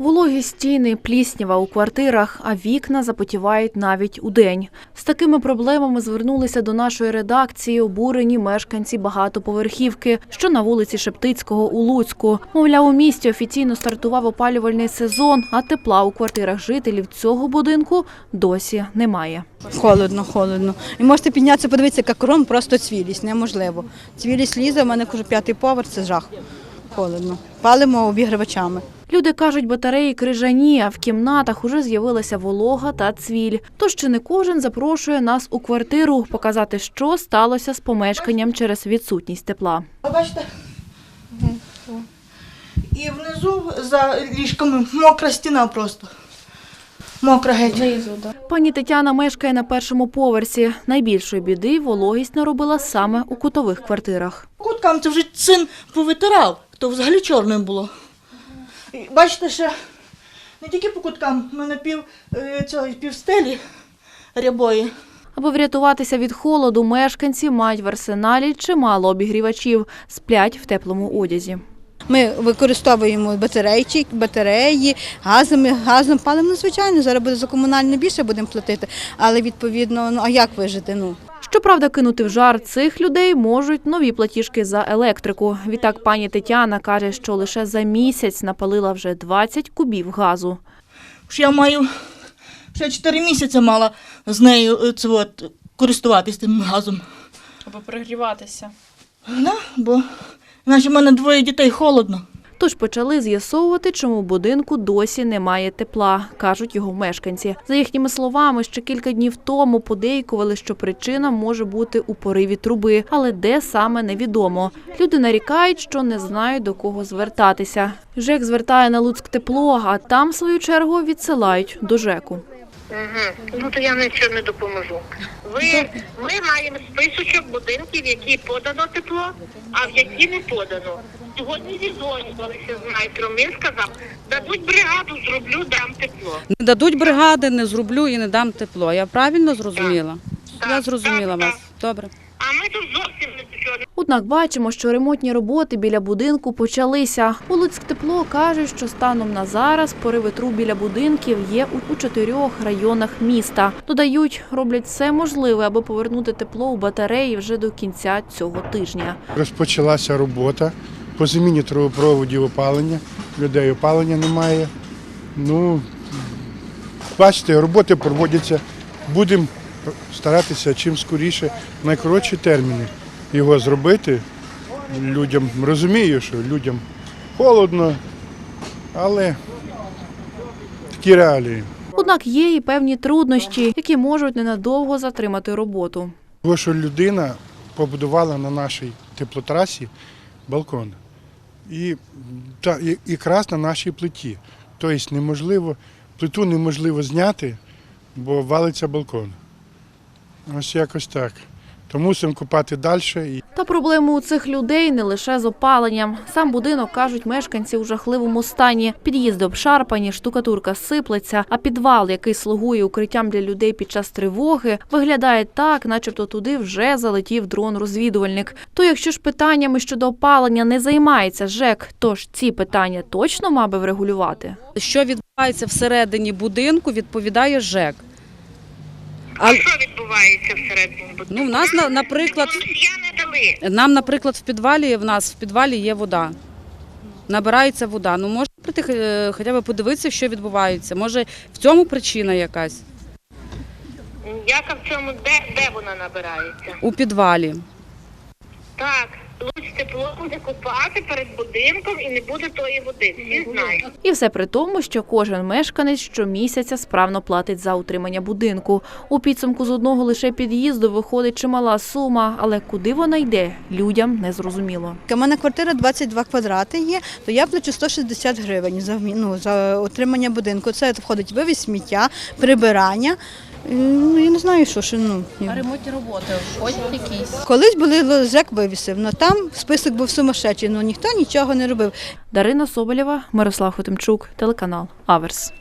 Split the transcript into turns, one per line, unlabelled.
Вологі стіни, пліснява у квартирах, а вікна запотівають навіть у день. З такими проблемами звернулися до нашої редакції обурені мешканці багатоповерхівки, що на вулиці Шептицького у Луцьку. Мовляв, у місті офіційно стартував опалювальний сезон, а тепла у квартирах жителів цього будинку досі немає.
Холодно, холодно. І можете піднятися, подивитися, яка кром просто цвілість, неможливо. Цвілість лізе, у мене кажу, п'ятий поверх, це жах. Холодно. Палимо обігрівачами.
Люди кажуть, батареї крижані, а в кімнатах уже з'явилася волога та цвіль. Тож чи не кожен запрошує нас у квартиру показати, що сталося з помешканням через відсутність тепла.
Бачите? І внизу за ліжками мокра стіна просто. Мокра геть.
Пані Тетяна мешкає на першому поверсі. Найбільшої біди вологість наробила саме у кутових квартирах.
Куткам це вже син повитирав, то взагалі чорне було. Бачите, ще не тільки по куткам, в мене пів е, цього пів стелі рябої.
Аби врятуватися від холоду, мешканці мають в арсеналі чимало обігрівачів, сплять в теплому одязі.
Ми використовуємо батарейчик, батареї, газом палимо, ну, звичайно, зараз буде за комунальне більше будемо платити, але відповідно, ну а як вижити? Ну
Щоправда, кинути в жар цих людей можуть нові платіжки за електрику. Відтак пані Тетяна каже, що лише за місяць напалила вже 20 кубів газу.
Я маю ще 4 місяці мала з нею е, це от, користуватись тим газом.
Або прогріватися.
Да? Бо іначе в мене двоє дітей холодно.
Тож почали з'ясовувати, чому в будинку досі немає тепла, кажуть його мешканці. За їхніми словами, ще кілька днів тому подейкували, що причина може бути у пориві труби, але де саме невідомо. Люди нарікають, що не знають до кого звертатися. ЖЕК звертає на Луцьк тепло, а там, в свою чергу, відсилають до ЖЕКу.
Угу. Ну то я нічого не допоможу. Ви ми маємо списочок будинків, в які подано тепло, а в які не подано. Сьогодні зізвонювалися з майстром. Він сказав, дадуть бригаду, зроблю, дам тепло.
Не дадуть бригади, не зроблю і не дам тепло. Я правильно зрозуміла? Я зрозуміла
так,
вас. Добре.
А ми тут зовсім не до чого.
Однак бачимо, що ремонтні роботи біля будинку почалися. У Луцьк тепло каже, що станом на зараз пориви труб біля будинків є у- чотирьох районах міста. Додають, роблять все можливе, аби повернути тепло у батареї вже до кінця цього тижня.
Розпочалася робота по заміні трубопроводів опалення. Людей опалення немає. Ну, бачите, роботи проводяться. Будемо старатися чим скоріше, найкоротші терміни його зробити. Людям розумію, що людям холодно, але такі реалії.
Однак є і певні труднощі, які можуть ненадовго затримати роботу.
Тому що людина побудувала на нашій теплотрасі балкон. І та, і- якраз на нашій плиті. Тобто неможливо, плиту неможливо зняти, бо валиться балкон. Ось якось так. То мусимо купати далі. І
Та проблеми у цих людей не лише з опаленням. Сам будинок, кажуть мешканці, у жахливому стані. Під'їзди обшарпані, штукатурка сиплеться, а підвал, який слугує укриттям для людей під час тривоги, виглядає так, начебто туди вже залетів дрон-розвідувальник. То якщо ж питаннями щодо опалення не займається ЖЕК, то ж ці питання точно мав би врегулювати.
Що відбувається всередині будинку, відповідає ЖЕК.
А що відбувається всередині будинку?
Ну, в нас, на- наприклад,
дали.
нам, наприклад, в підвалі в нас в підвалі є вода. Набирається вода. Ну можна прийти е, хоча б подивитися, що відбувається. Може, в цьому причина якась
Яка в цьому, де, де вона набирається?
у підвалі.
Так, луч тепло буде купати перед будинком і не буде тої води. Всі знають.
І все при тому, що кожен мешканець щомісяця справно платить за утримання будинку. У підсумку з одного лише під'їзду виходить чимала сума, але куди вона йде, людям не зрозуміло.
у мене квартира 22 квадрати є, то я плачу 160 гривень за, ну, за отримання будинку. Це входить вивіз сміття, прибирання. Ну, я не знаю, що ще. Ну, а
ремонтні роботи входять якісь.
Колись були ЖЕК вивісив, але там список був сумасшедший, але ніхто нічого не робив.
Дарина Соболєва, Мирослав Хотимчук, телеканал Аверс.